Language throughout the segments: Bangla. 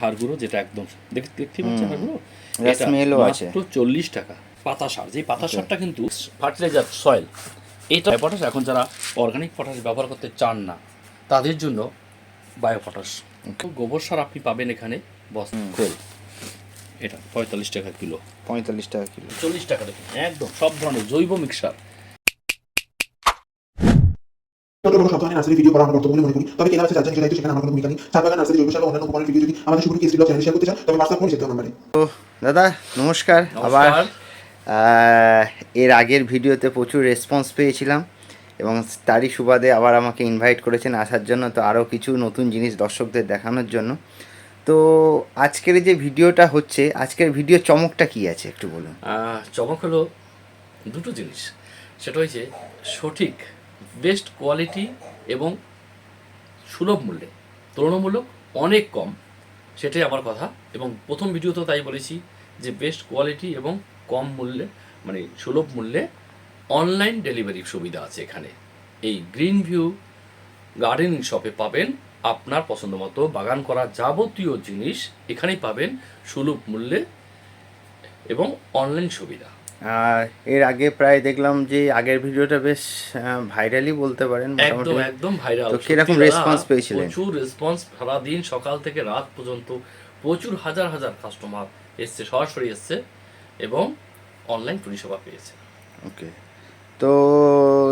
হাড়গুঁড়ো যেটা একদম দেখতে পাচ্ছেন আছে। মাত্র চল্লিশ টাকা। পাতা সার যে পাতা সারটা কিন্তু ফার্টিলাইজার সয়েল এটা পটাশ এখন যারা অর্গানিক পটাশ ব্যবহার করতে চান না তাদের জন্য বায়ো পটাশ গোবর সার আপনি পাবেন এখানে বস খোল। এটা পঁয়তাল্লিশ টাকা কিলো। পঁয়তাল্লিশ টাকা কিলো। চল্লিশ টাকা দেখুন একদম সব ধরনের জৈব মিক্সার ছোট বড় সব ধরনের নার্সারি ভিডিও করা আমার কর্তব্য বলে মনে করি। তবে কেনা আছে যার জন্য দায়িত্ব সেখানে আমার কোনো ভূমিকা নেই। ছাদ বাগান নার্সারি জৈব সার অন্যান্য উপকরণের ভিডিও যদি আমাদের শুরু কেসি ব্লগ চ্যানেল শেয়ার করতে চান তবে হোয়াটসঅ্যাপ করে যেতে হবে আমাদের দাদা নমস্কার। আবার এর আগের ভিডিওতে প্রচুর রেসপন্স পেয়েছিলাম এবং তারই সুবাদে আবার আমাকে ইনভাইট করেছেন আসার জন্য তো আরও কিছু নতুন জিনিস দর্শকদের দেখানোর জন্য। তো আজকের যে ভিডিওটা হচ্ছে আজকের ভিডিও চমকটা কি আছে একটু বলুন? চমক হলো দুটো জিনিস। সেটা হচ্ছে সঠিক বেস্ট কোয়ালিটি এবং সুলভ মূল্যে, তুলনামূলক অনেক কম। সেটাই আমার কথা। এবং প্রথম ভিডিওতেও তাই বলেছি যে বেস্ট কোয়ালিটি এবং কম মূল্যে মানে সুলভ মূল্যে অনলাইন ডেলিভারির সুবিধা আছে এখানে। এই গ্রিন ভিউ গার্ডেনিং শপে পাবেন আপনার পছন্দ মতো বাগান করা যাবতীয় জিনিস। এখানেই পাবেন সুলভ মূল্যে এবং অনলাইন সুবিধা। এর আগে প্রায় দেখলাম যে আগের ভিডিওটা বেশ ভাইরালই বলতে পারেন একদম একদম ভাইরাল তো কীরকম response পেয়েছিলেন? প্রচুর রেসপন্স সারা দিন সকাল থেকে রাত পর্যন্ত প্রচুর হাজার হাজার কাস্টমার এসছে সরাসরি এসছে এবং অনলাইন পরিষেবা পেয়েছে ওকে তো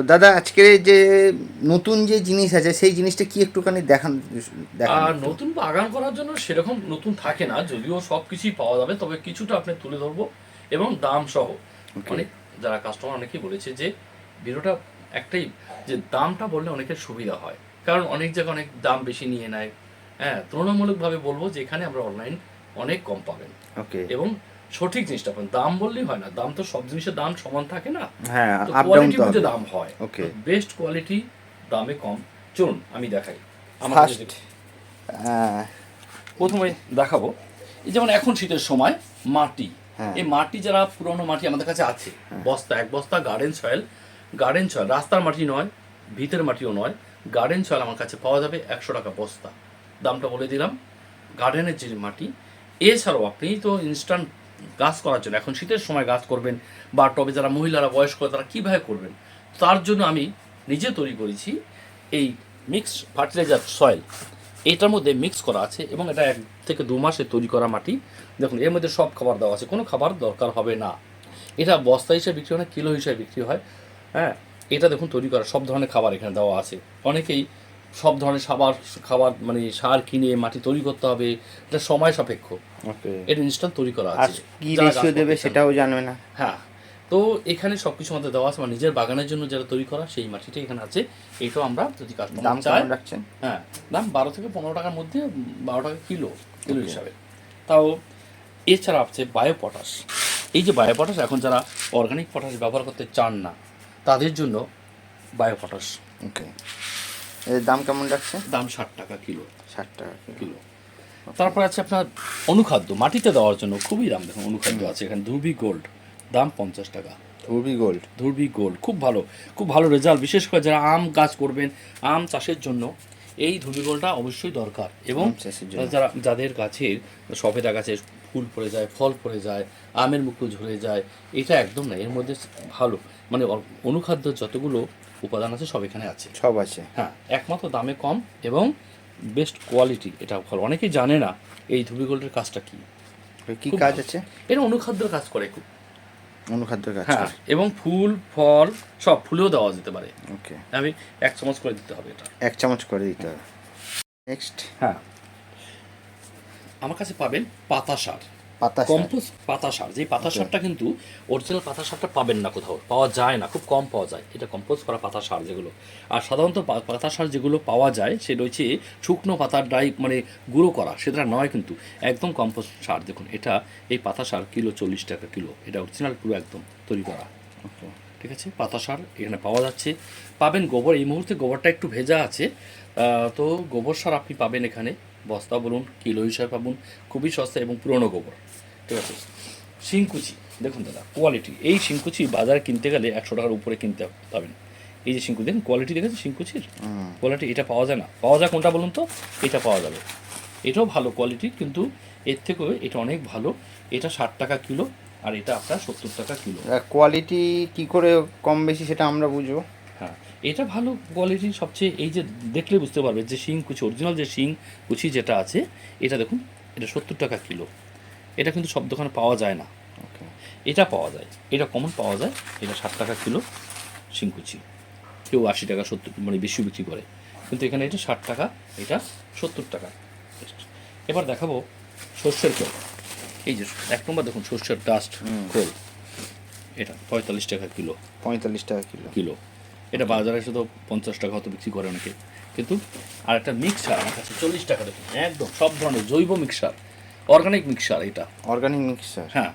দাদা আজকের যে নতুন যে জিনিস আছে সেই জিনিসটা কি একটুখানি দেখান দেখান আর। নতুন বাগান করার জন্য সেরকম নতুন থাকে না যদিও সব কিছুই পাওয়া যাবে তবে কিছুটা আপনি তুলে ধরবো এবং দাম সহ. অনেক যারা কাস্টমার অনেকেই বলেছে যে ভিডিওটা একটাই যে দামটা বললে অনেকের সুবিধা হয়। কারণ অনেক জায়গায় অনেক দাম বেশি নিয়ে নেয়। হ্যাঁ তুলনামূলকভাবে বলব যে এখানে আমরা অনলাইন অনেক কম পাবেন। ওকে এবং সঠিক জিনিসটা পাবেন। দাম বললেই হয় না। দাম তো সব জিনিসের দাম সমান থাকে না। হ্যাঁ কোয়ালিটি বুঝে দাম হয়। Okay. বেস্ট কোয়ালিটি দামে কম। চলুন আমি দেখাই। ফার্স্ট প্রথমে দেখাবো। এই যেমন এখন শীতের সময় মাটি। এই মাটি যারা পুরনো মাটি আমাদের কাছে আছে বস্তা এক বস্তা গার্ডেন সয়েল গার্ডেন সয়েল রাস্তার মাটি নয় ভিতের মাটিও নয় গার্ডেন সয়েল আমার কাছে পাওয়া যাবে একশো টাকা বস্তা। দামটা বলে দিলাম গার্ডেনের যে মাটি এছাড়াও আপনি তো ইনস্ট্যান্ট গাছ করার জন্য এখন শীতের সময় গাছ করবেন বা টবে যারা মহিলারা বয়স্ক তারা কীভাবে করবেন তার জন্য আমি নিজে তৈরি করেছি এই মিক্সড ফার্টিলাইজার সয়েল এটার মধ্যে মিক্স করা আছে এবং এটা এক থেকে দু মাসে তৈরি করা মাটি। দেখুন এর মধ্যে সব খাবার দেওয়া আছে কোনো খাবার দরকার হবে না। এটা বস্তা হিসেবে বিক্রি হয় না কিলো হিসেবে বিক্রি হয়। হ্যাঁ এটা দেখুন তৈরি করা সব ধরনের খাবার এখানে দেওয়া আছে। অনেকেই সব ধরনের সাবার খাবার মানে সার কিনে মাটি তৈরি করতে হবে এটা সময় সাপেক্ষ। এটা ইনস্ট্যান্ট তৈরি করা আছে। কি রেশিও দেবে সেটাও জানবে না। হ্যাঁ তো এখানে সব কিছু আমাদের দেওয়া আছে আমার নিজের বাগানের জন্য যেটা তৈরি করা সেই মাটিটা এখানে আছে। এইটাও আমরা যদি দাম রাখছেন? হ্যাঁ দাম বারো থেকে পনেরো টাকার মধ্যে বারো টাকা কিলো কিলো হিসাবে। তাও এছাড়া আছে বায়ো পটাশ এই যে বায়ো পটাশ এখন যারা অর্গানিক পটাশ ব্যবহার করতে চান না তাদের জন্য বায়ো পটাশ ওকে এর দাম কেমন রাখছে দাম ষাট টাকা কিলো। ষাট টাকা কিলো। কিলো। তারপর আছে আপনার অনুখাদ্য মাটিতে দেওয়ার জন্য খুবই দাম। দেখুন অনুখাদ্য আছে এখানে ধুবি গোল্ড দাম পঞ্চাশ টাকা। ধুবি গোল্ড ধুরবি গোল্ড খুব ভালো খুব ভালো রেজাল্ট বিশেষ করে যারা আম গাছ করবেন আম চাষের জন্য এই ধুবি গোলটা অবশ্যই দরকার। এবং। যারা যাদের গাছের সফেদা গাছে ফুল পড়ে যায় ফল পড়ে যায় আমের মুকুল ঝরে যায় এটা একদম না এর মধ্যে ভালো। মানে অনুখাদ্য যতগুলো উপাদান আছে সব এখানে আছে। সব আছে। হ্যাঁ একমাত্র দামে কম এবং বেস্ট কোয়ালিটি এটা ভালো। অনেকেই জানে না এই ধুবি গোল্ডের কাজটা কী। কী কাজ আছে? এটা অনুখাদ্যের কাজ করে খুব। অনুখাদ্য কাজ হ্যাঁ এবং ফুল ফল সব ফুলেও দেওয়া যেতে পারে। ওকে। আমি এক চামচ করে দিতে হবে এটা। এক চামচ করে দিতে হবে। নেক্সট হ্যাঁ। আমার কাছে পাবেন পাতা সার। পাতা। কম্পোস্ট পাতা সার যে পাতা সারটা কিন্তু অরিজিনাল পাতা সারটা পাবেন না কোথাও পাওয়া যায় না খুব কম পাওয়া যায়। এটা কম্পোস্ট করা পাতা সার যেগুলো। আর সাধারণত পাতা সার যেগুলো পাওয়া যায় সেটা হচ্ছে শুকনো পাতার ড্রাই মানে গুঁড়ো করা সেটা নয় কিন্তু একদম কম্পোস্ট সার। দেখুন এটা এই পাতা সার কিলো চল্লিশ টাকা কিলো এটা অরিজিনাল পুরো একদম তৈরি করা। ঠিক আছে? পাতা সার এখানে পাওয়া যাচ্ছে। পাবেন গোবর এই মুহূর্তে গোবরটা একটু ভেজা আছে। তো গোবর সার আপনি পাবেন এখানে। বস্তা বলুন কিলো হিসাবে পাবুন খুবই সস্তা এবং পুরনো গোবর। ঠিক আছে? শিংকুচি দেখুন দাদা কোয়ালিটি এই শিংকুচি বাজারে কিনতে গেলে একশো টাকার উপরে কিনতে পাবেন। এই যে শিংকুচি দেখুন কোয়ালিটি দেখেছেন শিংকুচির? কোয়ালিটি এটা পাওয়া যায় না। পাওয়া যায় কোনটা বলুন তো? এটা পাওয়া যাবে। এটাও ভালো কোয়ালিটি কিন্তু এর থেকেও এটা অনেক ভালো। এটা ষাট টাকা কিলো আর এটা আপনার সত্তর টাকা কিলো। কোয়ালিটি কি করে কম বেশি সেটা আমরা বুঝব। এটা ভালো কোয়ালিটি সবচেয়ে এই যে দেখলে বুঝতে পারবে যে শিং কুচি অরিজিনাল যে শিং কুচি যেটা আছে এটা দেখুন এটা সত্তর টাকা কিলো। এটা কিন্তু সব দোকানে পাওয়া যায় না। এটা পাওয়া যায়। এটা কমন পাওয়া যায় এটা ষাট টাকা কিলো শিংকুচি কেউ আশি টাকা সত্তর মানে বেশি বিক্রি করে। কিন্তু এখানে এটা ষাট টাকা এটা সত্তর টাকা। এবার দেখাবো সর্ষের খোল। এই যে এক নম্বর দেখুন সর্ষের ডাস্ট খোল। এটা পঁয়তাল্লিশ টাকা কিলো। পঁয়তাল্লিশ টাকা কিলো। কিলো। এটা বাজারে শুধু পঞ্চাশ টাকা হয়তো বিক্রি করে অনেকে। কিন্তু আর একটা মিক্সার আমার কাছে চল্লিশ টাকা দেখুন একদম সব ধরনের জৈব মিক্সার অর্গানিক মিক্সার এটা। অর্গানিক মিক্সার হ্যাঁ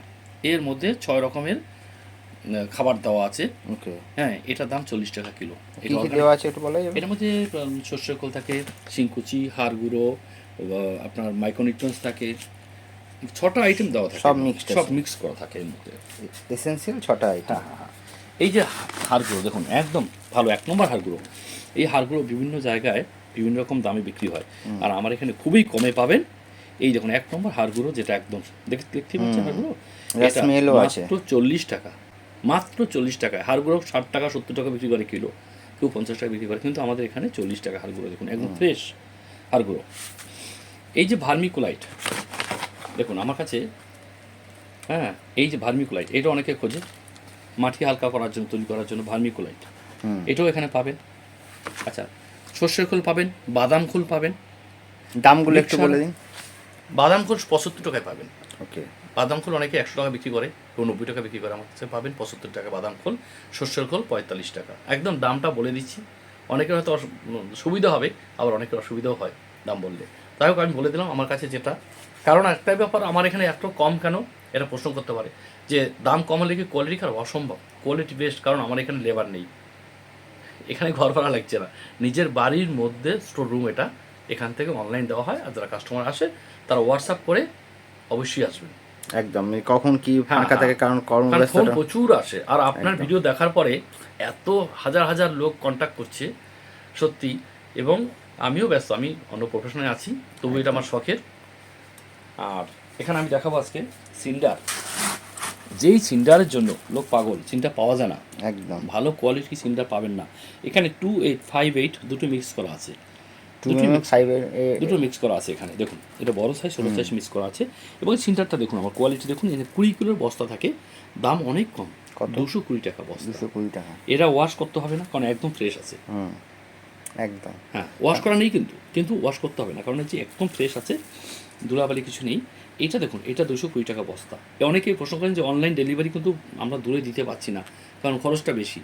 এর মধ্যে ছয় রকমের খাবার দেওয়া আছে। ওকে। হ্যাঁ এটার দাম চল্লিশ টাকা কিলো। দেওয়া আছে একটু বলা যাবে এটার মধ্যে সর্ষের খোল থাকে শিংকুচি হাড় গুঁড়ো আপনার মাইক্রোনিউট্রন্স থাকে। ছটা আইটেম দেওয়া থাকে। সব mixed সব মিক্স করা থাকে এর মধ্যে। এসেন্সিয়াল ছটা আইটেম হ্যাঁ হ্যাঁ হ্যাঁ। এই যে হাড়গুলো দেখুন একদম ভালো এক নম্বর হাড়গুলো এই হাড়গুলো বিভিন্ন জায়গায় বিভিন্ন রকম দামে বিক্রি হয়। আর আমার এখানে খুবই কমে পাবেন। এই দেখুন এক নম্বর হাড়গুলো যেটা একদম দেখ- দেখতে পাচ্ছেন। মাত্র চল্লিশ টাকা মাত্র চল্লিশ টাকায় হাড়গুলো ষাট টাকা সত্তর টাকা বিক্রি করে কিলো কেউ পঞ্চাশ টাকা বিক্রি করে কিন্তু আমাদের এখানে চল্লিশ টাকা হাড়গুলো দেখুন একদম ফ্রেশ হাড়গুলো। এই যে ভার্মিকুলাইট দেখুন আমার কাছে হ্যাঁ এই যে ভার্মিকুলাইট এটা অনেকে খোঁজে। মাটি হালকা করার জন্য তৈরি করার জন্য ভার্মিকুলাইট। এটাও এখানে পাবেন। আচ্ছা সর্ষের খোল পাবেন বাদাম খোল পাবেন। দামগুলো একটু বলে দিন। বাদাম খোল পঁচাত্তর টাকায় পাবেন। ওকে। বাদাম খোল অনেকে একশো টাকা বিক্রি করে কেউ নব্বই টাকা বিক্রি করে আমার কাছে পাবেন পঁচাত্তর টাকা বাদাম খোল সর্ষের খোল পঁয়তাল্লিশ টাকা। একদম দামটা বলে দিচ্ছি। অনেকের হয়তো সুবিধা হবে আবার অনেকের অসুবিধাও হয় দাম বললে। তাই হোক আমি বলে দিলাম আমার কাছে যেটা। কারণ একটাই ব্যাপার আমার এখানে এত কম কেন? এটা প্রশ্ন করতে পারে যে দাম কম হলে কি কোয়ালিটি খারাপ? অসম্ভব। কোয়ালিটি বেস্ট কারণ আমার এখানে লেবার নেই। এখানে ঘর ভাড়া লাগছে না। নিজের বাড়ির মধ্যে স্টোর রুম এটা এখান থেকে অনলাইন দেওয়া হয় আর যারা কাস্টমার আসে তারা হোয়াটসঅ্যাপ করে অবশ্যই আসবেন। একদম। কখন কি হ্যাঁ, ফাঁকা থাকে কারণ কারণ ফোন প্রচুর আসে। আর আপনার ভিডিও দেখার পরে এত হাজার হাজার লোক কন্ট্যাক্ট করছে সত্যি। এবং আমিও ব্যস্ত। আমি অন্য প্রফেশনে আছি তবু এটা আমার শখের। আর এখানে আমি দেখাবো আজকে সিন্ডার। যেই সিন্ডারের জন্য লোক পাগল সিন্ডার পাওয়া যায় না। একদম। ভালো কোয়ালিটি সিন্ডার পাবেন না। এখানে টু এইট ফাইভ এইট দুটো মিক্স করা আছে। দুটো মিক্স করা আছে এখানে। দেখুন এটা বড় সাইজ ছোটো সাইজ মিক্স করা আছে। এবং সিন্টারটা দেখুন আমার কোয়ালিটি দেখুন এখানে কুড়ি কিলোর বস্তা থাকে। দাম অনেক কম। দুশো কুড়ি টাকা বস্তা। দুশো কুড়ি টাকা। এরা ওয়াশ করতে হবে না কারণ একদম ফ্রেশ আছে। একদম। হ্যাঁ ওয়াশ করা নেই কিন্তু কিন্তু ওয়াশ করতে হবে না কারণ হচ্ছে একদম ফ্রেশ আছে ধুলাবালি কিছু নেই। এটা দেখুন এটা দুশো কুড়ি টাকা বস্তা। অনেকে প্রশ্ন করেন যে অনলাইন ডেলিভারি কিন্তু আমরা দূরে দিতে পারছি না কারণ খরচটা বেশি।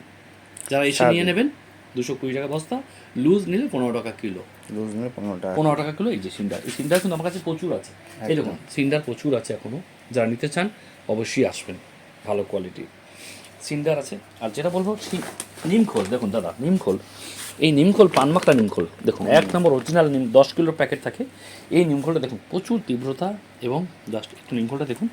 যারা এসে নিয়ে নেবেন দুশো কুড়ি টাকা বস্তা লুজ নিলে পনেরো টাকা কিলো। লুজ নিলে পনেরো টাকা। পনেরো টাকা কিলো এই যে সিন্ডার এই সিন্ডার কিন্তু আমার কাছে প্রচুর আছে। এই দেখুন সিন্ডার প্রচুর আছে এখনও যারা নিতে চান অবশ্যই আসবেন ভালো কোয়ালিটি সিন্ডার আছে আর যেটা বলব সি- নিমখোল দেখুন দাদা নিমখোল। এই নিমখোল পানমাকড়া নিমখোল দেখুন এক নম্বর অরিজিনাল নিম দশ কিলোর প্যাকেট থাকে। এই নিমখোলটা দেখুন প্রচুর তীব্রতা এবং জাস্ট একটু নিমখোলটা দেখুন।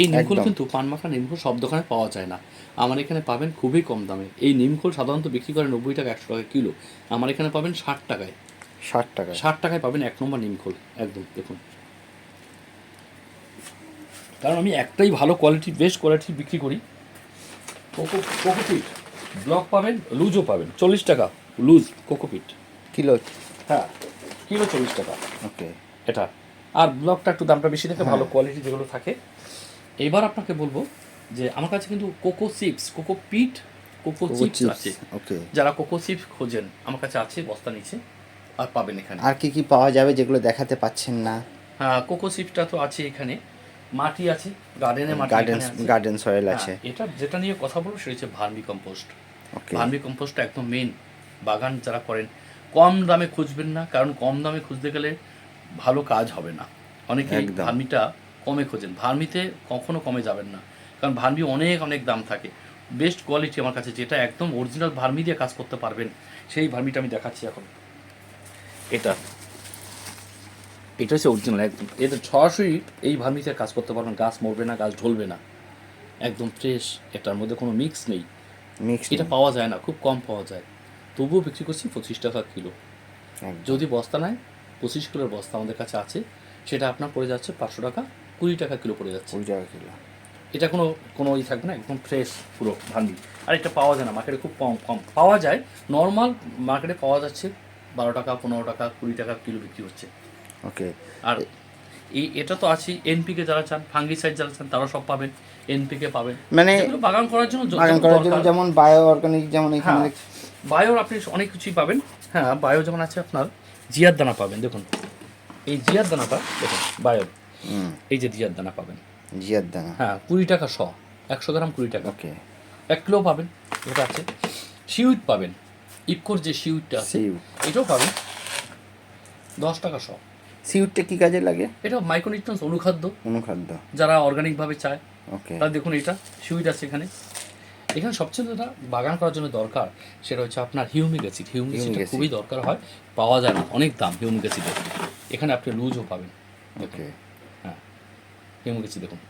এই নিমখোল। কিন্তু পানমাখা নিমখোল সব দোকানে পাওয়া যায় না। আমার এখানে পাবেন খুবই কম দামে। এই নিমখোল সাধারণত বিক্রি করে নব্বই টাকা একশো টাকা কিলো। আমার এখানে পাবেন ষাট টাকায়। ষাট টাকা ষাট টাকায় পাবেন এক নম্বর নিমখোল একদম দেখুন। কারণ আমি একটাই ভালো কোয়ালিটি বেস্ট কোয়ালিটি বিক্রি করি। কোকোপিট। ব্লক পাবেন লুজও পাবেন। চল্লিশ টাকা লুজ কোকোপিট কিলো। হ্যাঁ কিলো চল্লিশ টাকা। ওকে। এটা। আর ব্লকটা একটু দামটা বেশি থাকে ভালো কোয়ালিটি যেগুলো থাকে। এবার আপনাকে বলব যে আমার কাছে কিন্তু coco chips coco peat coco chips আছে। ওকে। যারা কোকো চিপস খোঁজেন আমার কাছে আছে বস্তা নিচে আর পাবেন এখানে। আর কি কি পাওয়া যাবে যেগুলো দেখাতে পাচ্ছেন না? হ্যাঁ কোকো চিপসটা তো আছে এখানে। মাটি আছে গার্ডেনে মাটি গার্ডেন গার্ডেন সয়েল আছে। এটা যেটা নিয়ে কথা বলব সেটা হচ্ছে ভার্মি কম্পোস্ট ওকে ভার্মি কম্পোস্টটা একদম মেন বাগান যারা করেন কম দামে খুঁজবেন না কারণ কম দামে খুঁজতে গেলে ভালো কাজ হবে না। অনেকে ভার্মিটা কমে খোঁজেন। ভার্মিতে কখনো কমে যাবেন না কারণ ভার্মি অনেক অনেক দাম থাকে। বেস্ট কোয়ালিটি আমার কাছে যেটা একদম অরিজিনাল ভার্মি দিয়ে কাজ করতে পারবেন সেই ভার্মিটা আমি দেখাচ্ছি এখন। এটা। এটা হচ্ছে অরিজিনাল। একদম এটা সরাসরি এই ভার্মিতে কাজ করতে পারবেন গাছ মরবে না গাছ ঢলবে না। একদম ফ্রেশ এটার মধ্যে কোনো মিক্স নেই। মিক্স এটা পাওয়া যায় না খুব কম পাওয়া যায়। তবুও বিক্রি করছি পঁচিশ টাকা কিলো। যদি বস্তা নেয় পঁচিশ কিলোর বস্তা আমাদের কাছে আছে। সেটা আপনার পড়ে যাচ্ছে পাঁচশো টাকা কুড়ি টাকা কিলো পড়ে যাচ্ছে। কুড়ি টাকা কিলো। এটা কোনো কোনো ই থাকবে না একদম ফ্রেশ পুরো ভান্ডি আর এটা পাওয়া যায় না মার্কেটে খুব কম কম। পাওয়া যায় নর্মাল মার্কেটে পাওয়া যাচ্ছে বারো টাকা পনেরো টাকা কুড়ি টাকা কিলো বিক্রি হচ্ছে। ওকে। আর এই এটা তো আছে এনপিকে যারা চান ফাঙ্গিসাইড যারা চান তারা সব পাবেন এনপিকে পাবেন। মানে বাগান করার জন্য বাগান করার জন্য যেমন বায়ো অর্গানিক যেমন এখানে হ্যাঁ বায়োর আপনি অনেক কিছুই পাবেন। হ্যাঁ বায়ো যেমন আছে আপনার জিয়ার দানা পাবেন দেখুন। এই জিয়ার দানাটা দেখুন বায়োর হুম। এই যে জিয়ার দানা পাবেন। জিয়ার দানা। হ্যাঁ কুড়ি টাকা শ একশো গ্রাম কুড়ি টাকা। ওকে। এক কিলো পাবেন এটা আছে। শিউইট পাবেন ইফকোর যে শিউইটটা আছে এটাও পাবেন দশ টাকা শ। সিউটটা কি কাজে লাগে? এটা মাইক্রোনিউট্রন্স অনুখাদ্য। অনুখাদ্য। যারা অর্গানিকভাবে চায় ওকে তাহলে দেখুন এটা শিউইট আছে এখানে। এখানে সবচেয়ে যেটা বাগান করার জন্য দরকার সেটা হচ্ছে আপনার হিউমিক অ্যাসিড হিউমিক অ্যাসিড খুবই দরকার হয় পাওয়া যায় না অনেক দাম হিউমিক অ্যাসিডের এখানে আপনি লুজও পাবেন। ওকে হ্যাঁ হিউমিক অ্যাসিড দেখুন।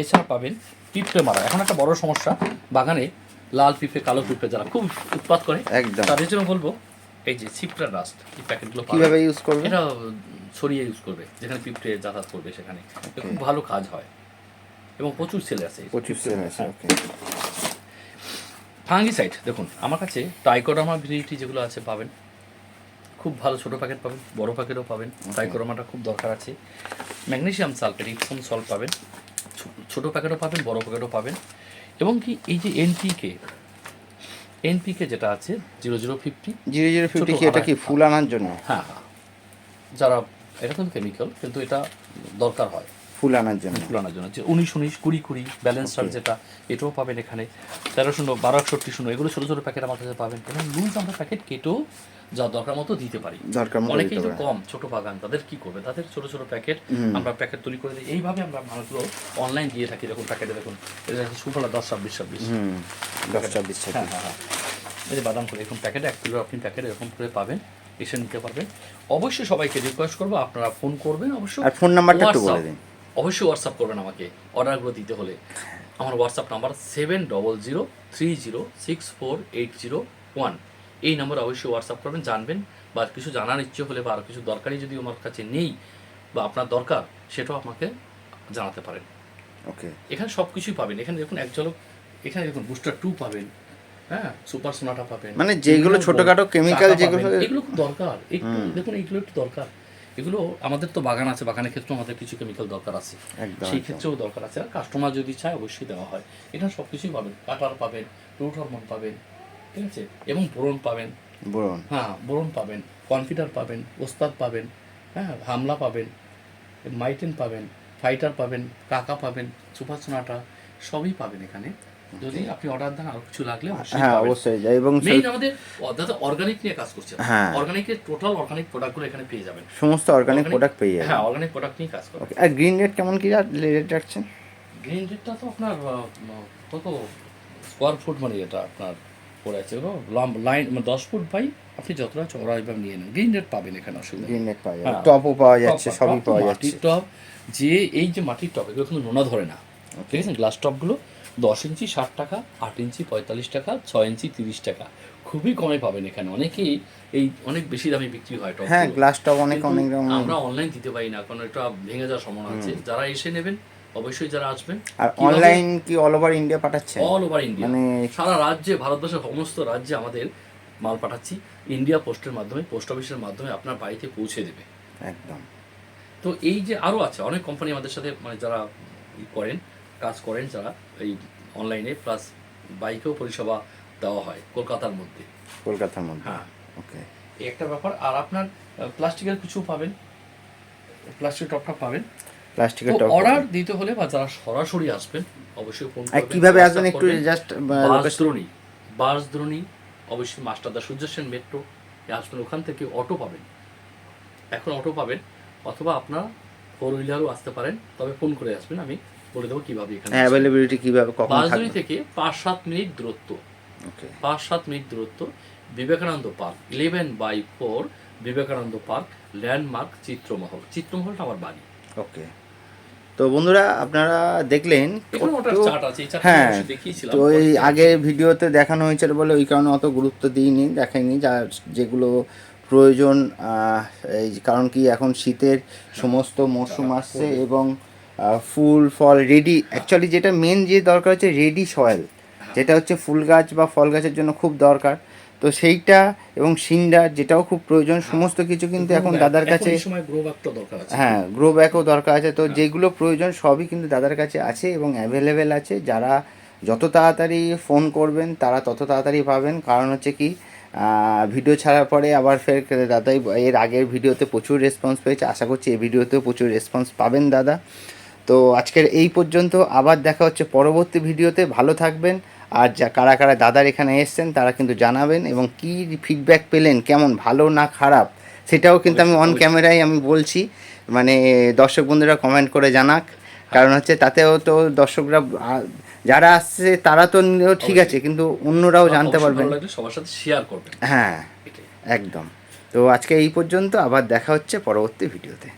এছাড়া পাবেন পিঁপড়ে মারা। এখন একটা বড় সমস্যা বাগানে লাল পিঁপড়ে কালো পিঁপড়ে যারা খুব উৎপাত করে একদম। তাদের জন্য বলব এই যে সিপ্রা ডাস্ট এই প্যাকেটগুলো। কীভাবে ইউজ করবে? এটা ছড়িয়ে ইউজ করবে যেখানে পিঁপড়ে যাতায়াত করবে সেখানে। খুব ভালো কাজ হয়। এবং প্রচুর সেলে আছে প্রচুর সেল আছে ওকে ফাঙ্গিসাইড দেখুন আমার কাছে টাইকোডামা ভ্যারাইটি যেগুলো আছে পাবেন। খুব ভালো ছোট প্যাকেট পাবেন বড় প্যাকেটও পাবেন। টাইকোডামাটা খুব দরকার আছে। ম্যাগনেসিয়াম সালফেট ইপসম সল্ট পাবেন। ছোট প্যাকেটও পাবেন বড় প্যাকেটও পাবেন। এবং কি এই যে এনপিকে এনপিকে যেটা আছে zero zero fifty zero zero fifty কি এটা কি ফুল আনার জন্য? হ্যাঁ হ্যাঁ। যারা এটা কিন্তু কেমিক্যাল কিন্তু এটা দরকার হয়। ফুল আনার জন্য। তুলনার জন্য। উনিশ উনিশ কুড়ি কুড়ি ব্যালেন্স চার্ট যেটা এটাও পাবেন এখানে। তেরো শূন্য বারো একষট্টি শূন্য এগুলো ছোটো ছোটো প্যাকেট আমার কাছে পাবেন। এবং লুজ আমরা প্যাকেট কেটেও যা দরকার মতো দিতে পারি। অনেকেই তো কম ছোট বাগান তাদের কি করবে? তাদের ছোট ছোট প্যাকেট আমরা প্যাকেট তৈরি করে দিই। এইভাবে আমরা মানুষগুলো অনলাইন দিয়ে থাকি দেখুন। প্যাকেটে দেখুন সুফলা দশ ছাব্বিশ ছাব্বিশ। দশ ছাব্বিশ হ্যাঁ হ্যাঁ হ্যাঁ। এই যে বাদাম করে এরকম প্যাকেট এক কিলো আপনি প্যাকেট এরকম করে পাবেন এসে নিতে পারবেন। অবশ্যই সবাইকে রিকোয়েস্ট করব আপনারা ফোন করবেন অবশ্যই আর ফোন নাম্বারটা একটু বলে দিন। অবশ্যই হোয়াটসঅ্যাপ করবেন আমাকে অর্ডারগুলো দিতে হলে। আমার WhatsApp number seven double zero three zero six four eight zero one এই নম্বরে অবশ্যই হোয়াটসঅ্যাপ করবেন জানবেন বা কিছু জানার ইচ্ছে হলে বা আরও কিছু দরকারি যদি আমার কাছে নেই বা আপনার দরকার সেটাও আমাকে জানাতে পারেন। ওকে এখানে সব কিছুই পাবেন। এখানে দেখুন এক ঝলক এখানে দেখুন বুস্টার টু পাবেন হ্যাঁ সুপার সোনাটা পাবেন। মানে যেগুলো ছোটখাটো পাবেন। যেগুলো- এগুলো খুব দরকার। একটু দেখুন এগুলো একটু দরকার। এগুলো আমাদের তো বাগান আছে বাগানের ক্ষেত্রেও আমাদের কিছু কেমিক্যাল দরকার আছে। সেই ক্ষেত্রেও দরকার আছে। আর কাস্টমার যদি চায় অবশ্যই দেওয়া হয়। এখানে সব কিছুই পাবেন। কাটার পাবেন রুট হরমোন পাবেন ঠিক আছে? এবং বোরন পাবেন। বলুন হ্যাঁ বোরন পাবেন কনফিডার পাবেন ওস্তাদ পাবেন হ্যাঁ হামলা পাবেন মাইটেন পাবেন ফাইটার পাবেন কাকা পাবেন সুপার সোনাটা সবই পাবেন এখানে। যদি আপনি অর্ডার দেন আরও কিছু লাগলে হ্যাঁ। অবশ্যই যাই এবং মেইন আমাদের দাদা অর্গানিক নিয়ে কাজ করছে। হ্যাঁ। অর্গানিকের টোটাল অর্গানিক প্রোডাক্টগুলো এখানে পেয়ে যাবেন। সমস্ত অর্গানিক প্রোডাক্ট পেয়ে হ্যাঁ যাবেন অর্গানিক প্রোডাক্ট নিয়ে কাজ করে আর গ্রিন রেট কেমন কি রেট রাখছেন? গ্রিন রেটটা তো আপনার কত? স্কোয়ার ফুট মানে এটা আপনার পড়ে আছে লাইন মানে দশ ফুট বাই আপনি যতটা চওড়া এবার নিয়ে নেন। গ্রিন রেট পাবেন এখানে অসুবিধা গ্রিন রেট পাওয়া যাবে। হ্যাঁ। টপও পাওয়া যাচ্ছে সবই পাওয়া মাটির টপ যে এই যে মাটির টপ এগুলো কিন্তু নোনা ধরে না। ঠিক আছে? গ্লাস টপগুলো দশ ইঞ্চি ষাট টাকা আট ইঞ্চি পঁয়তাল্লিশ টাকা ছয় ইঞ্চি তিরিশ টাকা। খুবই কমে পাবেন এখানে। অনেকেই এই অনেক বেশি দামে বিক্রি হয় টপ হ্যাঁ গ্লাস টপ অনেক অনেক আমরা অনলাইন দিতে পারি না কারণ এটা ভেঙে যাওয়ার সম্ভাবনা আছে। যারা এসে নেবেন অবশ্যই যারা আসবেন আর অনলাইন কি অল ওভার ইন্ডিয়া পাঠাচ্ছে? অল ওভার ইন্ডিয়া মানে সারা রাজ্যে ভারতবর্ষের সমস্ত রাজ্যে আমাদের মাল পাঠাচ্ছি। ইন্ডিয়া পোস্টের মাধ্যমে পোস্ট অফিসের মাধ্যমে আপনার বাড়িতে পৌঁছে দেবে। একদম। তো এই যে আরও আছে অনেক কোম্পানি আমাদের সাথে মানে যারা করেন কাজ করেন যারা এই অনলাইনে প্লাস বাইকেও পরিষেবা দেওয়া হয় কলকাতার মধ্যে। কলকাতার মধ্যে? হ্যাঁ। ওকে। একটা ব্যাপার আর আপনার প্লাস্টিকের কিছু পাবেন প্লাস্টিক টপটা পাবেন। প্লাস্টিকের টপ অর্ডার দিতে হলে বা যারা সরাসরি আসবেন অবশ্যই ফোন আর কীভাবে আসবেন একটু জাস্ট বাসদ্রোণী বাসদ্রোণী অবশ্যই মাস্টারদা সূর্য সেন মেট্রো আসবেন ওখান থেকে অটো পাবেন। এখন অটো পাবেন অথবা আপনার ফোর হুইলারও আসতে পারেন তবে ফোন করে আসবেন আমি। বলে দেবো কীভাবে এখানে অ্যাভেলেবিলিটি কীভাবে কখন বাসদ্রোণী থেকে পাঁচ সাত মিনিট দূরত্ব। ওকে পাঁচ সাত মিনিট দূরত্ব। Vivekananda park eleven by four Vivekananda park landmark Chitramahal. চিত্রমহলটা আমার বাড়ি। ওকে তো বন্ধুরা আপনারা দেখলেন হ্যাঁ তো এই আগের ভিডিওতে দেখানো হয়েছিল বলে ওই কারণে অত গুরুত্ব দিইনি দেখাইনি যা যেগুলো প্রয়োজন এই কারণ কি এখন শীতের সমস্ত মরশুম আসছে এবং ফুল ফল রেডি অ্যাকচুয়ালি যেটা মেন যে দরকার হচ্ছে রেডি সয়েল যেটা হচ্ছে ফুল গাছ বা ফল গাছের জন্য খুব দরকার। তো সেইটা এবং সিন্ডার যেটাও খুব প্রয়োজন সমস্ত কিছু কিন্তু এখন দাদার কাছে হ্যাঁ গ্রো ব্যাগও দরকার আছে। তো যেগুলো প্রয়োজন সবই কিন্তু দাদার কাছে আছে এবং অ্যাভেলেবেল আছে। যারা যত তাড়াতাড়ি ফোন করবেন তারা তত তাড়াতাড়ি পাবেন। কারণ হচ্ছে কি ভিডিও ছাড়ার পরে আবার ফের দাদাই এর আগের ভিডিওতে প্রচুর রেসপন্স পেয়েছে। আশা করছি এই ভিডিওতেও প্রচুর রেসপন্স পাবেন দাদা। তো আজকের এই পর্যন্ত আবার দেখা হচ্ছে পরবর্তী ভিডিওতে। ভালো থাকবেন। আর যা কারা কারা দাদার এখানে এসছেন তারা কিন্তু জানাবেন এবং কি ফিডব্যাক পেলেন কেমন ভালো না খারাপ সেটাও কিন্তু আমি অন ক্যামেরায় আমি বলছি। মানে দর্শক বন্ধুরা কমেন্ট করে জানাক। কারণ হচ্ছে তাতেও তো দর্শকরা যারা আসছে তারা তো ঠিক আছে কিন্তু অন্যরাও জানতে পারবেন। সবার সাথে শেয়ার করবেন। হ্যাঁ একদম। তো আজকে এই পর্যন্ত আবার দেখা হচ্ছে পরবর্তী ভিডিওতে।